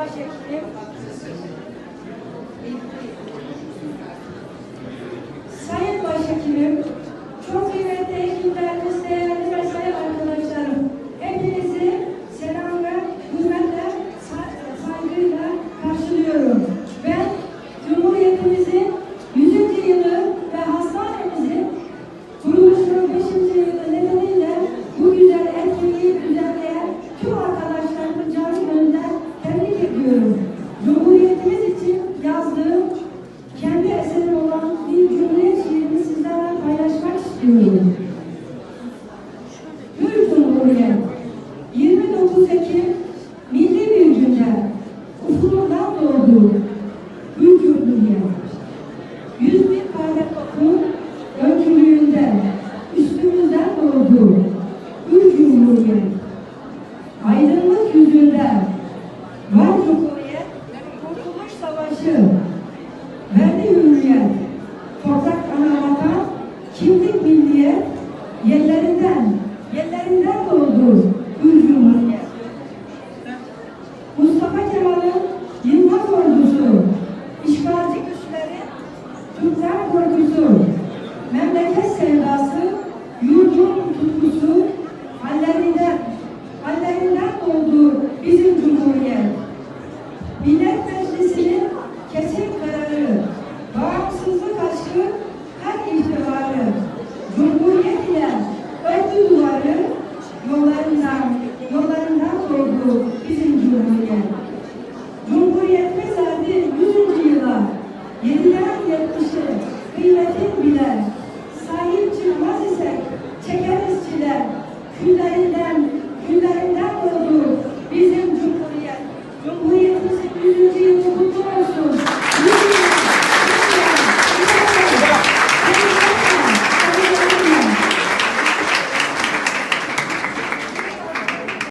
baixei aqui. 음. Kimlik milliyet, yerlerinden, yerlerinden doğdu Hür Cumhuriyet. Mustafa Kemal'in Yılmaz ordusu, işgalci güçlerin Türkler korkusu, memleket sevdası, yurdun tutkusu, hallerinden, hallerinden doğdu bizim Cumhuriyet. Doğdu bizim Cumhuriyet. Cumhuriyetimiz erdi 100. yıla, yeniden yetmişi, kıymetin bilen, sahip çıkmaz isek, çekeriz çile, küllerinden, küllerinden doğdu bizim Cumhuriyet. Cumhuriyetimizin 100. yılı kutlu olsun.